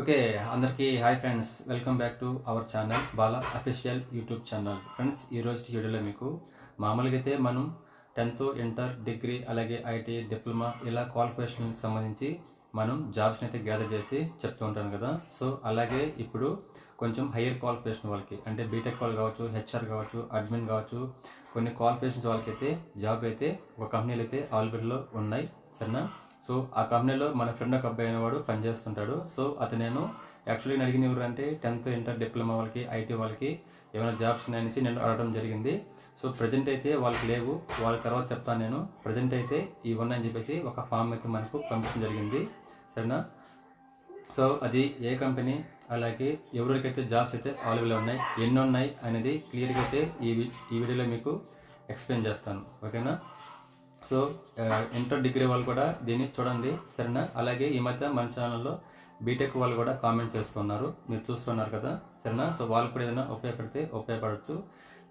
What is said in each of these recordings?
Okay అందరికీ hi friends. Welcome back to our channel Bala official YouTube channel. Friends ఈ రోజు వీడియోలో మీకు మామూలుగా అయితే మనం టెన్త్ ఇంటర్ డిగ్రీ అలాగే ఐటీ డిప్లొమా ఇలా క్వాలిఫికేషన్కి సంబంధించి మనం జాబ్స్ని అయితే గ్యాదర్ చేసి చెప్తూ ఉంటాను కదా. సో అలాగే ఇప్పుడు కొంచెం హయ్యర్ క్వాలిఫికేషన్ వాళ్ళకి అంటే బీటెక్ వాళ్ళు కావచ్చు హెచ్ఆర్ కావచ్చు అడ్మిన్ కావచ్చు కొన్ని క్వాలిఫికేషన్స్ వాళ్ళకైతే జాబ్ అయితే ఒక కంపెనీలు అయితే ఆల్రెడీలో ఉన్నాయి. సరేనా? సో ఆ కంపెనీలో మన ఫ్రెండ్ ఒక అబ్బాయి అనేవాడు పనిచేస్తుంటాడు. సో అతను నేను యాక్చువల్లీ నేను అడిగిన ఎవరు అంటే టెన్త్ ఇంటర్ డిప్లొమా వాళ్ళకి ఐటీ వాళ్ళకి ఏమైనా జాబ్స్ అనేసి నేను అడగడం జరిగింది. సో ప్రజెంట్ అయితే వాళ్ళకి లేవు. వాళ్ళ తర్వాత చెప్తాను నేను. ప్రజెంట్ అయితే ఈ ఉన్నాయని చెప్పేసి ఒక ఫామ్ అయితే మనకు పంపించడం జరిగింది. సరేనా? సో అది ఏ కంపెనీ అలాగే ఎవరికైతే జాబ్స్ అయితే అవైలబుల్ ఉన్నాయి ఎన్ని ఉన్నాయి అనేది క్లియర్గా అయితే ఈ ఈ వీడియోలో మీకు ఎక్స్ప్లెయిన్ చేస్తాను. ఓకేనా? సో ఇంటర్ డిగ్రీ వాళ్ళు కూడా దీన్ని చూడండి సరేనా? అలాగే ఈ మధ్య మన ఛానల్లో బీటెక్ వాళ్ళు కూడా కామెంట్ చేస్తున్నారు. మీరు చూస్తున్నారు కదా సరేనా? సో వాళ్ళు కూడా ఏదైనా ఉపయోగపడితే ఉపయోగపడవచ్చు.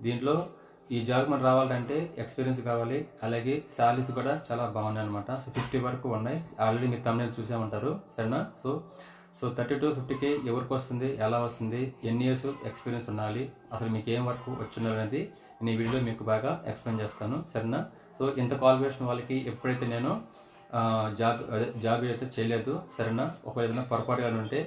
దీంట్లో ఈ జాబ్ మనకు రావాలంటే ఎక్స్పీరియన్స్ కావాలి అలాగే శాలరీస్ కూడా చాలా బాగున్నాయి అనమాట సో ఫిఫ్టీ వరకు ఉన్నాయి. ఆల్రెడీ మీరు తమిళ చూసామంటారు సరేనా? సో సో థర్టీ టు ఫిఫ్టీకి ఎవరికి వస్తుంది ఎలా వస్తుంది ఎన్ని ఇయర్స్ ఎక్స్పీరియన్స్ ఉండాలి అసలు మీకు ఏం వర్క్ వచ్చిందో అనేది నేను ఈ వీడియో మీకు బాగా ఎక్స్ప్లెయిన్ చేస్తాను సరేనా? సో ఇంత క్వాలిఫికేషన్ వాళ్ళకి ఎప్పుడైతే నేను జాబ్ అదే జాబ్ అయితే చేయలేదు సరేనా? ఒకవేళ ఏదైనా పొరపాటుగా ఉంటే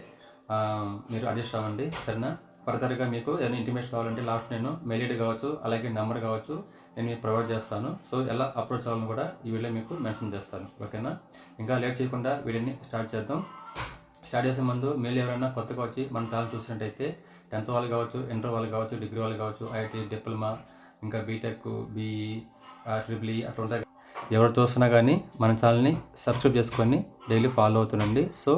మీరు అడ్జస్ట్ అవ్వండి సరేనా? ఫర్దర్గా మీకు ఏదైనా ఇంటిమేషన్ కావాలంటే లాస్ట్ నేను మెయిల్ ఐడి కావచ్చు అలాగే నెంబర్ కావచ్చు నేను మీకు ప్రొవైడ్ చేస్తాను. సో ఎలా అప్రోచ్ అవ్వాలని కూడా ఈ వీడియో మీకు మెన్షన్ చేస్తాను ఓకేనా? ఇంకా లేట్ చేయకుండా వీడియోని స్టార్ట్ చేద్దాం. స్టార్ట్ చేసే ముందు మీరు ఎవరైనా కొత్తగా వచ్చి మన ఛానల్ చూసినట్టయితే టెన్త్ వాళ్ళు కావచ్చు ఇంటర్ వాళ్ళు కావచ్చు డిగ్రీ వాళ్ళు కావచ్చు ఐఐటీ డిప్లొమా ఇంకా బీటెక్ బీఈ ట్రిపుల్ ఈ అట్లా ఉంటాయి ఎవరు తోసినా కానీ మన ఛానల్ని సబ్స్క్రైబ్ చేసుకొని డైలీ ఫాలో అవుతుండండి. సో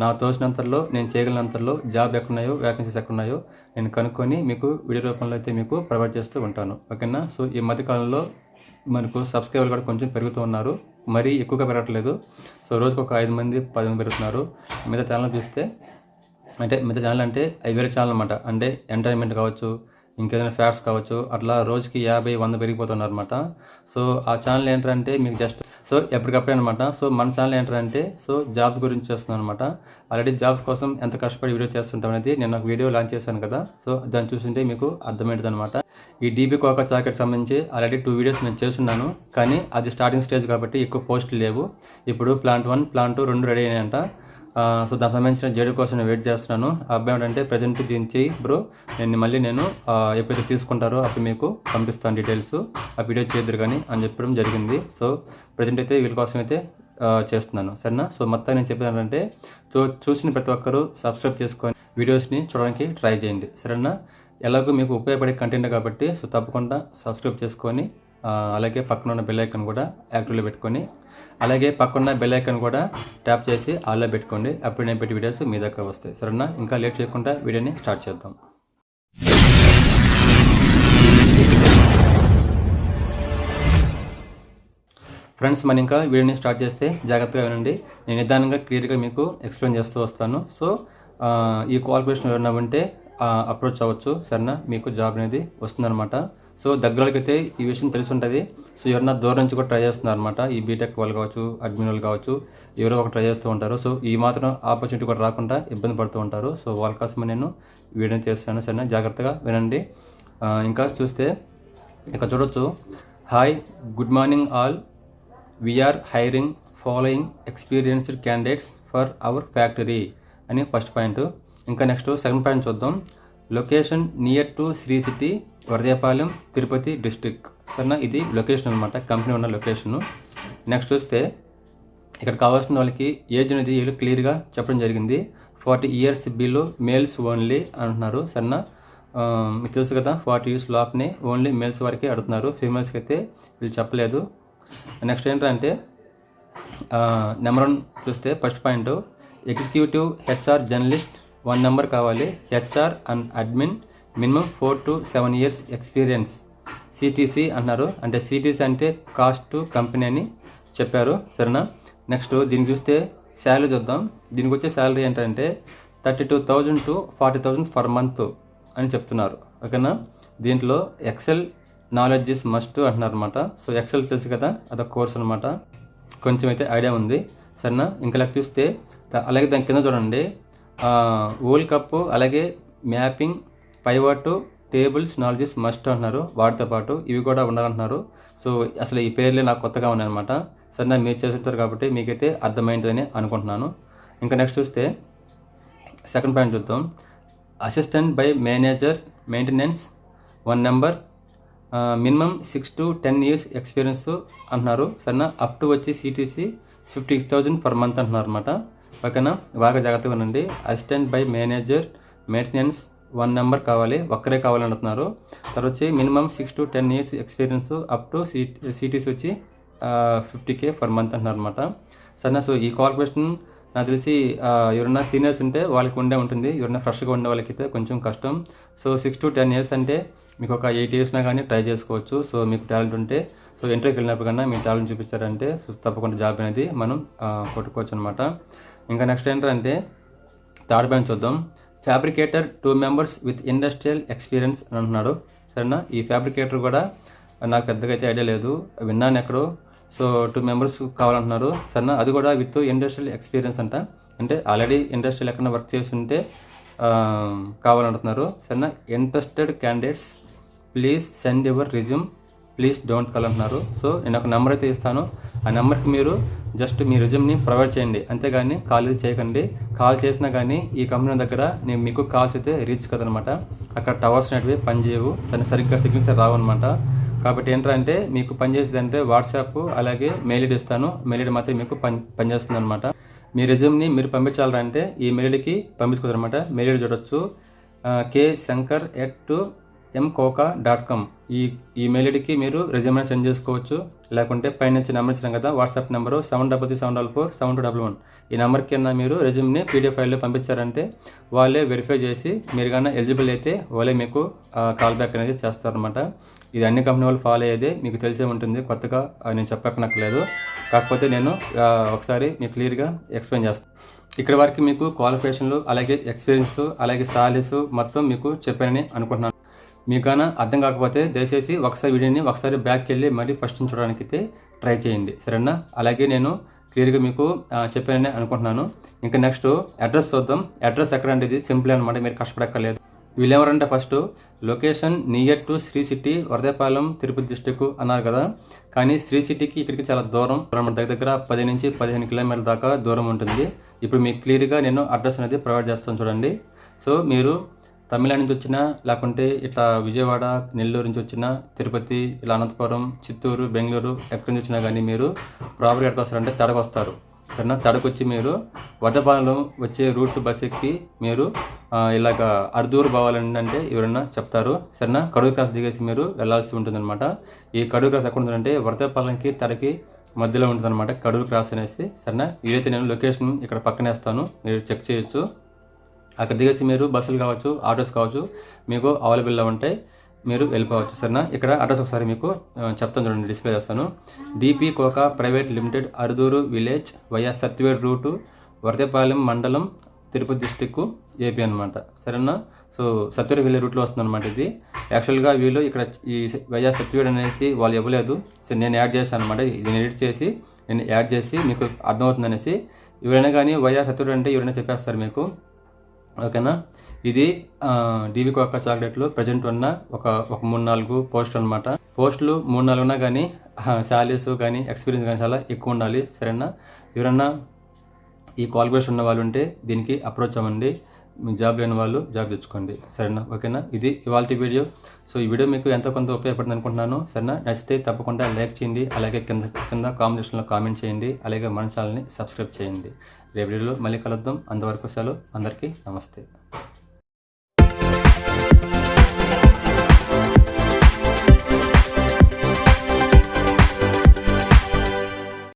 నా తోచినంతలో నేను చేయగలిగినంతలో జాబ్ ఎక్కడున్నాయో వ్యాకెన్సీస్ ఎక్కడున్నాయో నేను కనుక్కొని మీకు వీడియో రూపంలో అయితే మీకు ప్రొవైడ్ చేస్తూ ఉంటాను. ఓకేనా? సో ఈ మధ్యకాలంలో మనకు సబ్స్క్రైబర్లు కూడా కొంచెం పెరుగుతూ ఉన్నారు. మరీ ఎక్కువగా పెరగట్లేదు. సో రోజుకు ఒక ఐదు మంది పది మంది పెరుగుతున్నారు. మిగతా ఛానల్ చూస్తే అంటే మిగతా ఛానల్ అంటే అవి వేరే ఛానల్ అనమాట అంటే ఎంటర్టైన్మెంట్ కావచ్చు ఇంకేదైనా ఫ్యాట్స్ కావచ్చు అట్లా రోజుకి యాభై వంద పెరిగిపోతున్నారు అనమాట సో ఆ ఛానల్ ఏంటంటే మీకు జస్ట్ సో ఎప్పటికప్పుడే అనమాట సో మన ఛానల్ ఏంటంటే సో జాబ్స్ గురించి చేస్తున్నాను అనమాట ఆల్రెడీ జాబ్స్ కోసం ఎంత కష్టపడి వీడియో చేస్తుంటాం అనేది నేను ఒక వీడియో లాంచ్ చేశాను కదా. సో దాన్ని చూస్తుంటే మీకు అర్థమవుతుంది అనమాట ఈ డీబీ కోకా చాకెట్ సంబంధించి ఆల్రెడీ టూ వీడియోస్ నేను చేస్తున్నాను. కానీ అది స్టార్టింగ్ స్టేజ్ కాబట్టి ఎక్కువ పోస్టులు లేవు. ఇప్పుడు ప్లాంట్ వన్ ప్లాంట్ టూ రెండు రెడీ అయినాయంట. సో దానికి సంబంధించిన జేడు కోసం నేను వెయిట్ చేస్తున్నాను. ఆ అబ్బాయి ఏంటంటే ప్రజెంట్ దీన్ని బ్రో నేను మళ్ళీ నేను ఎప్పుడైతే తీసుకుంటారో అప్పుడు మీకు పంపిస్తాను డీటెయిల్స్ ఆ వీడియో చేయద్దురు కానీ అని చెప్పడం జరిగింది. సో ప్రజెంట్ అయితే వీళ్ళ కోసం అయితే చేస్తున్నాను. సరేనా? సో మొత్తం నేను చెప్పేది ఏంటంటే సో చూసిన ప్రతి ఒక్కరూ సబ్స్క్రైబ్ చేసుకొని వీడియోస్ని చూడడానికి ట్రై చేయండి. సరేనా? ఎలాగో మీకు ఉపయోగపడే కంటెంట్ కాబట్టి సో తప్పకుండా సబ్స్క్రైబ్ చేసుకొని అలాగే పక్కన ఉన్న బెల్ ఐకన్ కూడా యాక్టివ్లో పెట్టుకొని అలాగే పక్కన్న బెల్ కూడా ట్యాప్ చేసి ఆల్లో పెట్టుకోండి. అప్పుడు నేను పెట్టి వీడియోస్ మీ దగ్గర వస్తాయి. సరేనా? ఇంకా లేట్ చేయకుండా వీడియోని స్టార్ట్ చేద్దాం. ఫ్రెండ్స్ మనం ఇంకా వీడియోని స్టార్ట్ చేస్తే జాగ్రత్తగా వినండి. నేను నిదానంగా క్లియర్గా మీకు ఎక్స్ప్లెయిన్ చేస్తూ వస్తాను. సో ఈ క్వాలిఫికేషన్ ఎవరైనా ఉంటే అప్రోచ్ అవ్వచ్చు. సరేనా? మీకు జాబ్ అనేది వస్తుందన్నమాట. సో దగ్గరలోకి అయితే ఈ విషయం తెలిసి ఉంటుంది సో ఎవరన్నా దూరం నుంచి కూడా ట్రై చేస్తున్నారు అనమాట ఈ బీటెక్ వాళ్ళు కావచ్చు అడ్మిన్ వాళ్ళు కావచ్చు ఎవరో ఒక ట్రై చేస్తూ ఉంటారు. సో ఈ మాత్రం ఆపర్చునిటీ కూడా రాకుండా ఇబ్బంది పడుతూ ఉంటారు. సో వాళ్ళ కోసం నేను వీడియో చేస్తాను సరేనా? జాగ్రత్తగా వినండి. ఇంకా చూస్తే ఇక్కడ చూడొచ్చు. Hi good morning all we are hiring following experienced candidates for our factory అని ఫస్ట్ పాయింట్ ఇంకా నెక్స్ట్ సెకండ్ పాయింట్ చూద్దాం. Location near to Sri city Varadaiahpalem Tirupati district సరేనా ఇది లొకేషన్ అనమాట కంపెనీ ఉన్న లొకేషను. నెక్స్ట్ చూస్తే ఇక్కడ కావాల్సిన వాళ్ళకి ఏజ్ అనేది వీళ్ళు క్లియర్గా చెప్పడం జరిగింది. Forty years below males only అంటున్నారు. సరేనా మీకు తెలుసు కదా ఫార్టీ ఇయర్స్ లోపనే ఓన్లీ మేల్స్ వరకే అడుగుతున్నారు. ఫీమేల్స్కి అయితే వీళ్ళు చెప్పలేదు. నెక్స్ట్ ఏంటంటే నెంబర్ వన్ చూస్తే first point executive HR journalist one number కావాలి. HR and admin minimum four to seven years experience. CTC అన్నారు అంటే సిటీసీ అంటే కాస్ట్ టు కంపెనీ అని చెప్పారు. సరేనా? నెక్స్ట్ దీన్ని చూస్తే శాలరీ చూద్దాం. దీనికి వచ్చే శాలరీ ఏంటంటే thirty two thousand to forty thousand per month అని చెప్తున్నారు. ఓకేనా? దీంట్లో ఎక్సెల్ నాలెడ్జ్ ఇస్ మస్ట్ అంటున్నారు అనమాట సో ఎక్సెల్ తెలుసు కదా? అదొక కోర్స్ అనమాట కొంచెం అయితే ఐడియా ఉంది. సరేనా? ఇంకా లెక్క చూస్తే అలాగే దాని కింద చూడండి. వరల్డ్ కప్ అలాగే mapping pivot tables knowledges must అంటున్నారు. వాటితో పాటు ఇవి కూడా ఉండాలంటున్నారు. సో అసలు ఈ పేర్లే నాకు కొత్తగా ఉన్నాయన్నమాట. సరే నా మీరు చేస్తుంటారు కాబట్టి మీకైతే అర్థమైందని అనుకుంటున్నాను. ఇంకా నెక్స్ట్ చూస్తే సెకండ్ పాయింట్ చూద్దాం. Assistant by manager maintenance one number minimum six to ten years experience అంటున్నారు. సరేనా? అప్ టు వచ్చి CTC fifty thousand per month అంటున్నారు అనమాట ఓకేనా బాగా జాగ్రత్తగా ఉండండి. Assistant by manager maintenance one number కావాలి ఒక్కరే కావాలని అంటున్నారు తర్వాత వచ్చి minimum six to ten years experience up to C CTCs వచ్చి ఫిఫ్టీ కే పర్ మంత్ అంటున్నారు అనమాట సరే సో ఈ కార్పొరేషన్ నాకు తెలిసి ఎవరైనా సీనియర్స్ ఉంటే వాళ్ళకి ఉండే ఉంటుంది ఎవరైనా ఫ్రెష్గా ఉండే వాళ్ళకైతే కొంచెం కష్టం. So six to ten years అంటే మీకు ఒక ఎయిట్ ఇయర్స్నా కానీ ట్రై చేసుకోవచ్చు. సో మీకు టాలెంట్ ఉంటే సో ఇంటర్వ్యూకి వెళ్ళినప్పుడు కన్నా మీ టాలెంట్ చూపించారంటే తప్పకుండా జాబ్ అనేది మనం కొట్టుకోవచ్చు అనమాట ఇంకా నెక్స్ట్ ఏంటంటే థర్డ్ బ్యాంక్ చూద్దాం. Fabricator two members with industrial experience అని అంటున్నాడు. సరేనా? ఈ ఫ్యాబ్రికేటర్ కూడా నాకు పెద్దగా అయితే ఐడియా లేదు. విన్నాను ఎక్కడో. సో టూ మెంబర్స్ కావాలంటున్నారు. సరేనా? అది కూడా విత్ ఇండస్ట్రియల్ ఎక్స్పీరియన్స్ అంట. అంటే ఆల్రెడీ ఇండస్ట్రియల్ ఎక్కడ వర్క్ చేసి ఉంటే కావాలంటున్నారు. సరేనా? Interested candidates please send your resume please don't call అంటున్నారు సో నేను ఒక నెంబర్ అయితే ఇస్తాను. ఆ నెంబర్కి మీరు జస్ట్ మీ రిజ్యూమ్ని ప్రొవైడ్ చేయండి. అంతేగాని కాల్ చేయకండి. కాల్ చేసినా కానీ ఈ కంపెనీ దగ్గర నేను మీకు కాల్స్ అయితే రీచ్ కదనమాట. అక్కడ టవర్స్ అనేటివి పనిచేయవు. సరే సరిగ్గా సిగ్నల్స్ రావు అనమాట కాబట్టి ఏంటంటే మీకు పనిచేసేది అంటే వాట్సాప్ అలాగే మెయిల్ ఐడి ఇస్తాను. మెయిల్ ఐడి మాత్రం మీకు పని పనిచేస్తుంది అనమాట మీ రెజ్యూమ్ని మీరు పంపించాలంటే ఈ మెయిల్ ఐడికి పంపించుకోవచ్చు అనమాట మెయిల్ ఐడి చూడొచ్చు. K Shankar at M Koka dot com ఈ ఈ మెయిల్ ఐడికి మీరు రెజ్యూమ్ సెండ్ చేసుకోవచ్చు. లేకుంటే పైన నుంచి నెంబర్ ఇచ్చినాం కదా WhatsApp number seven double three seven double four seven two double one ఈ నెంబర్ కింద మీరు రెజ్యూమ్ని పీడిఎఫ్ ఫైల్లో పంపించారంటే వాళ్ళే వెరిఫై చేసి మీరు కన్నా ఎలిజిబుల్ అయితే వాళ్ళే మీకు కాల్ బ్యాక్ అనేది చేస్తారనమాట ఇది అన్ని కంపెనీ వాళ్ళు ఫాలో అయ్యేది మీకు తెలిసే ఉంటుంది. కొత్తగా నేను చెప్పక్కనక్కర్లేదు. కాకపోతే నేను ఒకసారి మీకు క్లియర్గా ఎక్స్ప్లెయిన్ చేస్తాను ఇక్కడ వరకు మీకు క్వాలిఫికేషన్లు అలాగే ఎక్స్పీరియన్స్ అలాగే సాలరీస్ మొత్తం మీకు చెప్పానని అనుకుంటున్నాను. మీకైనా అర్థం కాకపోతే దయచేసి ఒకసారి వీడియోని ఒకసారి బ్యాక్ వెళ్ళి మళ్ళీ ఫస్ట్ చూడడానికి అయితే ట్రై చేయండి. సరేనా? అలాగే నేను క్లియర్గా మీకు చెప్పానని అనుకుంటున్నాను. ఇంకా నెక్స్ట్ అడ్రస్ చూద్దాం. అడ్రస్ ఎక్కడ అంటే ఇది సింపుల్ అనమాట మీరు కష్టపడక్కర్లేదు. వీళ్ళు ఎవరంటే first location near to Sri city Varadaiahpalem Tirupati district అన్నారు కదా. కానీ శ్రీ సిటీకి ఇక్కడికి చాలా దూరం. దగ్గర దగ్గర పది నుంచి పదిహేను కిలోమీటర్ల దాకా దూరం ఉంటుంది. ఇప్పుడు మీకు క్లియర్గా నేను అడ్రస్ అనేది ప్రొవైడ్ చేస్తాను చూడండి. సో మీరు తమిళనాడు నుంచి వచ్చినా లేకుంటే ఇట్లా విజయవాడ నెల్లూరు నుంచి వచ్చినా తిరుపతి ఇలా అనంతపురం చిత్తూరు బెంగళూరు ఎక్కడి నుంచి వచ్చినా కానీ మీరు ప్రాపర్ ఎక్కడికి వస్తారంటే తడకు వస్తారు. సరేనా? తడకొచ్చి మీరు వద్దపాలెం వచ్చే రూట్ బస్ ఎక్కి మీరు ఇలాగ అర్దూరు పోవాలని అంటే ఎవరన్నా చెప్తారు. సరేనా? కడుగు క్రాస్ దిగేసి మీరు వెళ్ళాల్సి ఉంటుందన్నమాట. ఈ కడుగు క్రాస్ ఎక్కడ ఉంటుందంటే వరదపాలెంకి తడకి మధ్యలో ఉంటుందన్నమాట కడుగు క్రాస్ అనేసి. సరేనా? ఇదైతే నేను లొకేషన్ ఇక్కడ పక్కనేస్తాను మీరు చెక్ చేయొచ్చు. అక్కడ దిగేసి మీరు బస్సులు కావచ్చు ఆటోస్ కావచ్చు మీకు అవైలబుల్లో ఉంటాయి మీరు వెళ్ళిపోవచ్చు సరేనా? ఇక్కడ అడ్రస్ ఒకసారి మీకు చెప్తాను చూడండి డిస్ప్లే చేస్తాను. DP Koka private limited Arudur village YS Satyavedu route Varadaiahpalem మండలం తిరుపతి డిస్టిక్ ఏపీ అనమాట సరేనా? సో సత్యవేడ్ వెళ్ళే రూట్లో వస్తుంది అనమాట ఇది యాక్చువల్గా వీళ్ళు ఇక్కడ ఈ వైఎస్ సత్యవేడ్ అనేది వాళ్ళు ఇవ్వలేదు. సో నేను యాడ్ చేశాను అనమాట ఇది ఎడిట్ చేసి నేను యాడ్ చేసి మీకు అర్థమవుతుంది అనేసి ఎవరైనా కానీ వైఎస్ సత్యవేడ్ అంటే ఎవరైనా చెప్పేస్తారు మీకు. ఓకేనా? ఇది డివి కోక చాక్లెట్లు ప్రజెంట్ ఉన్న ఒక ఒక మూడు నాలుగు పోస్ట్ అనమాట పోస్టులు మూడు నాలుగు ఉన్నా కానీ శాలరీస్ కానీ ఎక్స్పీరియన్స్ కానీ చాలా ఎక్కువ ఉండాలి. సరేనా? ఎవరన్నా ఈ క్వాలిఫికేషన్ ఉన్న వాళ్ళు ఉంటే దీనికి అప్రోచ్ అవ్వండి. మీ జాబ్ లేని వాళ్ళు జాబ్ తెచ్చుకోండి. సరేనా? ఓకేనా? ఇది ఇవాళ వీడియో. సో ఈ వీడియో మీకు ఎంతో కొంత ఉపయోగపడింది అనుకుంటున్నాను. సరేనా? నచ్చితే తప్పకుండా లైక్ చేయండి. అలాగే కింద కింద కామెంట్ కామెంట్ చేయండి. అలాగే మన ఛానల్ని సబ్స్క్రైబ్ చేయండి. రేపు వీడియోలో మళ్ళీ కలుద్దాం. అంతవరకు సెలవు. అందరికీ నమస్తే.